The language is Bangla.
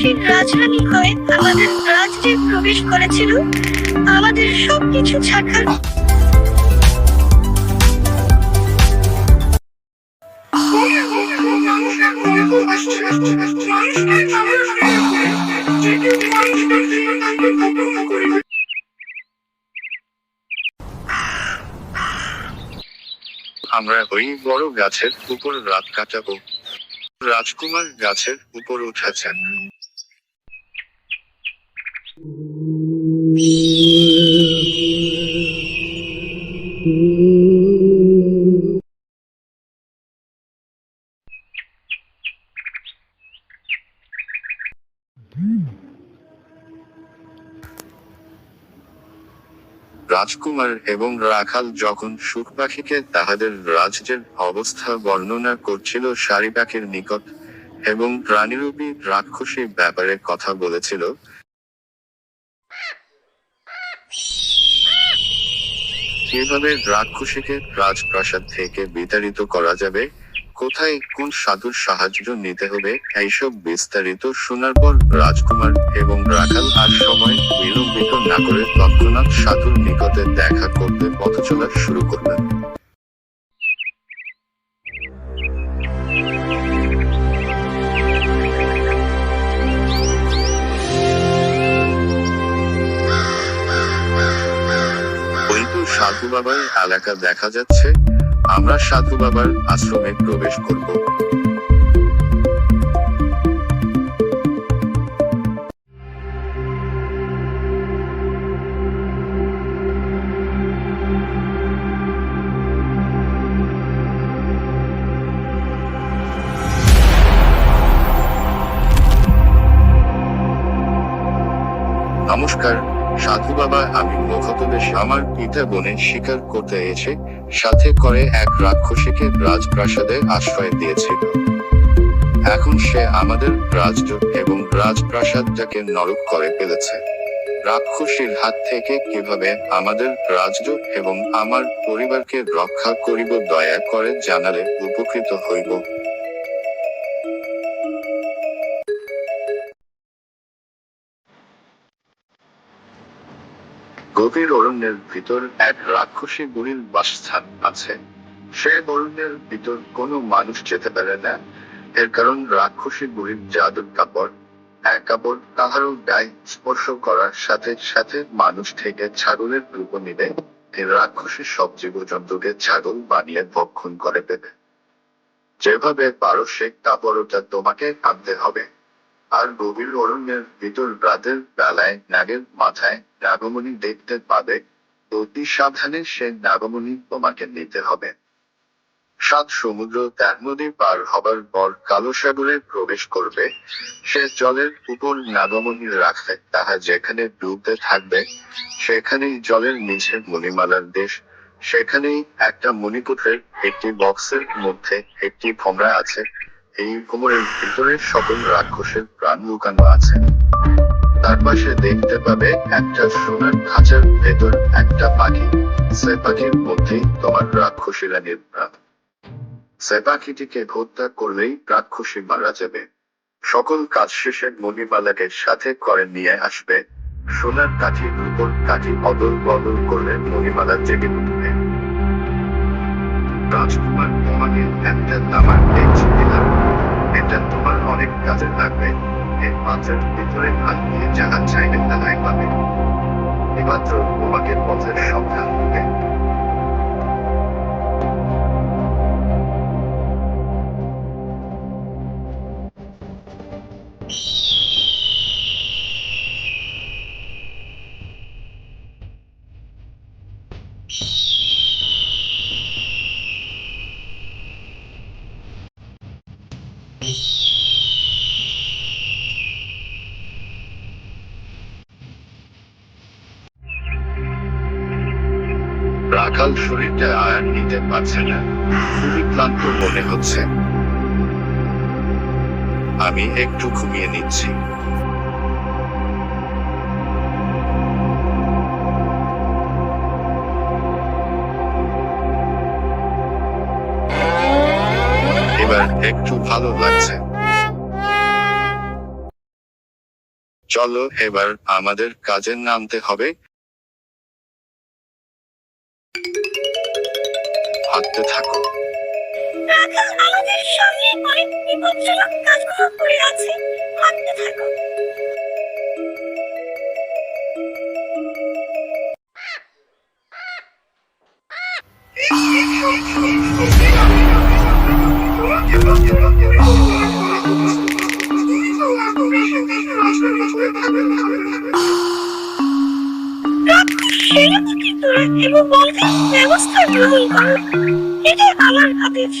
রাক্ষসীর রাজরানী হয়ে আমাদের রাজ্যে প্রবেশ করেছিল আমাদের সবকিছু ছাড়খাড় আমরা ওই বড় গাছের উপর রাত কাটাবো। রাজকুমার গাছের উপর উঠেছেন। রাজকুমার এবং রাখাল যখন সুখ পাখিকে তাহাদের রাজ্যের অবস্থা বর্ণনা করছিল শাড়ি পাখির নিকট এবং প্রাণীরূপী রাক্ষসীর ব্যাপারে কথা বলেছিল কীভাবে রাক্ষসীকে রাজপ্রাসাদ থেকে বিতাড়িত করা যাবে? কোথায় কোন সাধুর সাহায্য নিতে হবে? এইসব বিস্তারিত শোনার পর রাজকুমার এবং রাখাল আর সময় বিলম্বিত না করে তৎক্ষণাৎ সাধুর নিকটে দেখা করতে পথ চলা শুরু করলেন। সাধু বাবার এলাকা দেখা যাচ্ছে। আমরা সাধু বাবার আশ্রমে প্রবেশ করব। নমস্কার সাধু বাবা আমি মুখতবেশ আমার পিতা বোনের শিকার করতে এসে সাথে করে এক রাক্ষসীকে রাজপ্রাসাদে আশ্রয় দিয়েছিল। এখন সে আমাদের রাজ্য এবং রাজপ্রাসাদটাকে নরক করে ফেলেছে। রাক্ষসীর হাত থেকে কীভাবে আমাদের রাজ্য এবং আমার পরিবারকে রক্ষা করিব দয়া করে জানালে উপকৃত হইব। গভীর অরণ্যের ভিতর এক রাক্ষসী বুড়ির বাসস্থান আছে। সে অরণ্যের ভিতর কোনো মানুষ যেতে পারে না। এর কারণ রাক্ষসী বুড়ির জাদুর কাপড়। এক কাপড় কাহারও গায়ে স্পর্শ করার সাথে সাথে মানুষ থেকে ছাগলের রূপ নিবে এই রাক্ষসী সব জীবজন্তুকে ছাগল বানিয়ে ভক্ষণ করে দেবে। যেভাবে পারো সে কাপড়টা তোমাকে আনতে হবে। আর গভীর অরণ্যের ভিতর রাতের বেলায় নাগের মাথায় নাগমণি দেখতে পাবে, অতি সাবধানে সে নাগমণি তোমাকে নিতে হবে। সাত সমুদ্র ত্যাগ নদী পার হবার পর কালো সাগরে প্রবেশ করবে। সে জলের উপর নাগমণি রাখবে, তাহা যেখানে ডুবতে থাকবে, সেখানেই জলের নিচে মণিমালার দেশ। সেখানেই একটা মণিপুত্রের একটি বক্সের মধ্যে একটি ভোমরা আছে। এই কোমরের ভিতরে সকল রাক্ষসের প্রাণ লুকানো আছে। তার পাশে দেখতে পাবে একটা সোনার খাঁচার ভেতর একটা পাখি। সে পাখির মধ্যেই তোমার রাক্ষসী রানীর প্রাণ সে পাখিটিকে হত্যা করলেই রাক্ষসী মারা যাবে। সকল কাজ শেষে মণিমালাকে সাথে করে নিয়ে আসবে। সোনার কাঠির উপর কাঠি অদল বদল করলে মণিমালা জেগে উঠবে। রাজকুমার তোমাকে একটা তামার পেয়েছি দিলাম এটা তোমার অনেক কাজে লাগবে এর মাছের ভিতরে হাত দিয়ে যাহা চাইবে তাহাই পাবে এমাত্র তোমাকে পথের সন্ধান দিবে রাখাল শরীরটা আয়ার নিতে পারছে না। খুবই ক্লান্ত মনে হচ্ছে। আমি একটু ঘুমিয়ে নিচ্ছি। এবার একটু ভালো লাগছে। চলো এবার আমাদের কাজে নামতে হবে। হাঁটতে থাকো। আমাদের সঙ্গে অনেক বিপজ্জনক করে আছে। ভাবতে থাকো। সেনাপতি তোরা এবং বলতে ব্যবস্থা গ্রহণ করো এটা আমার আদেশ